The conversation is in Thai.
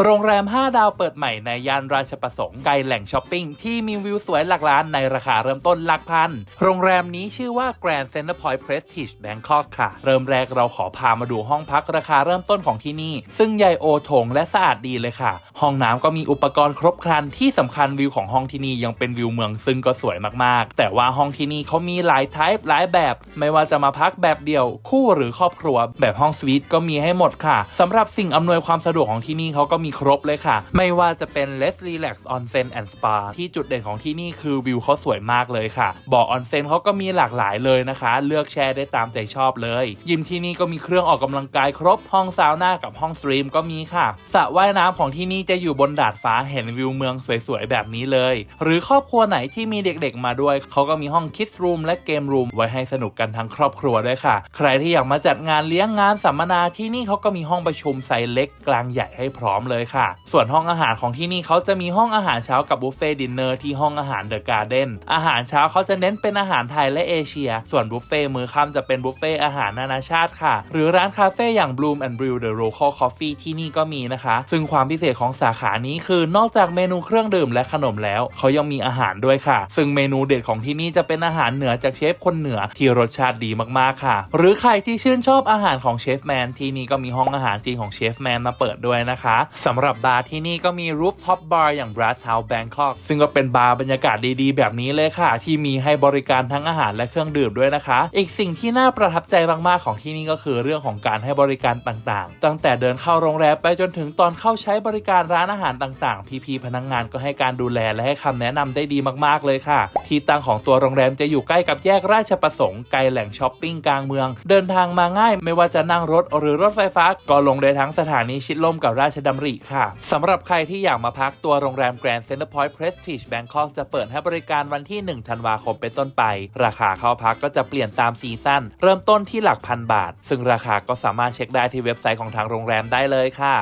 โรงแรม 5 ดาวเปิดใหม่ในย่านราชประสงค์ไกลแหล่งช้อปปิ้งที่มีวิวสวยหลักล้านในราคาเริ่มต้นหลักพัน โรงแรมนี้ชื่อว่า Grand Center Point Prestige Bangkok ค่ะ เริ่มแรกเราขอพามาดูห้องพักราคาเริ่มต้นของที่นี่ ซึ่งใหญ่โอโถงและสะอาดดีเลยค่ะ ห้องน้ำก็มีอุปกรณ์ครบครันที่สำคัญวิวของห้องที่นี่ยังเป็นวิวเมืองซึ่งก็สวยมากๆ แต่ว่าห้องที่นี่เขามีหลายไทป์หลายแบบ ไม่ว่าจะมาพักแบบเดี่ยว คู่หรือครอบครัว แบบห้องสวีทก็มีให้หมดค่ะสำหรับสิ่งอำนวยความสะดวกของที่นี่เขาก็มีครบเลยค่ะ ไม่ว่าจะเป็น Let's Relax Onsen and Spa ที่จุดเด่นของที่นี่คือวิวเขาสวยมากเลยค่ะบ่อออนเซ็นเขาก็มีหลากหลายเลยนะคะ เลือกแชร์ได้ตามใจชอบเลย ยิมที่นี่ก็มีเครื่องออกกำลังกายครบห้องซาวน่ากับห้องสตรีมก็มีค่ะสระว่ายน้ำของที่นี่จะะอยู่บนดาดฟ้าเห็นวิวเมืองสวยๆ แบบนี้เลย หรือครอบครัวไหนที่มีเด็กๆมาด้วย เขาก็มีห้องคิดรูมและเกมรูมไว้ให้สนุกกันทั้งครอบครัวด้วยค่ะ ใครที่อยากมาจัดงานเลี้ยงงานสัมมนาที่นี่เขาก็มีห้องประชุมไซส์เล็กกลางใหญ่ให้พร้อมเลยค่ะ ส่วนห้องอาหารของที่นี่เขาจะมีห้องอาหารเช้ากับบุฟเฟ่ดินเนอร์ที่ห้องอาหารเดอะการ์เด้นอาหารเช้าเขาจะเน้นเป็นอาหารไทยและเอเชีย ส่วนบุฟเฟ่มื้อค่ำจะเป็นบุฟเฟ่อาหารนานาชาติค่ะ หรือร้านคาเฟ่อย่าง Bloom and Brew The Local Coffee ที่นี่ก็มีนะคะ ซึ่งความพิเศษของสาขานี้คือนอกจากเมนูเครื่องดื่มและขนมแล้วเขายังมีอาหารด้วยค่ะ ซึ่งเมนูเด็ดของที่นี่จะเป็นอาหารเหนือจากเชฟคนเหนือที่รสชาติดีมากๆค่ะ หรือใครที่ชื่นชอบอาหารของเชฟแมนที่นี่ก็มีห้องอาหารจีนของเชฟแมนมาเปิดด้วยนะคะสำหรับบาร์ที่นี่ก็มี Rooftop Bar อย่าง Brass House Bangkok ซึ่งก็เป็นบาร์บรรยากาศดีๆ แบบนี้เลยค่ะ ที่มีให้บริการทั้งอาหารและเครื่องดื่มด้วยนะคะ อีกสิ่งที่น่าประทับใจมากๆของที่นี่ก็คือเรื่องของการให้บริการต่างๆ ตั้งแต่เดินเข้าโรงแรมไปจนถึงตอนเข้าใช้บริการร้านอาหารต่างๆ พี่ๆพนักงานก็ให้การดูแลและให้คำแนะนำได้ดีมากๆเลยค่ะ ที่ตั้งของตัวโรงแรมจะอยู่ใกล้กับแยกราชประสงค์ไกลแหล่งช้อปปิ้งกลางเมือง เดินทางมาง่าย ไม่ว่าจะนั่งรถหรือรถไฟฟ้า ก็ลงได้ทั้งสถานีชิดลมกับราชดำริค่ะสำหรับใครที่อยากมาพักตัวโรงแรม Grand Center Point Prestige Bangkok จะเปิดให้บริการวันที่ 1 ธันวาคมเป็นต้นไป ราคาเข้าพักก็จะเปลี่ยนตามซีซั่นเริ่มต้นที่หลักพันบาท ซึ่งราคาก็สามารถเช็คได้ที่เว็บไซต์ของทางโรงแรมได้เลยค่ะ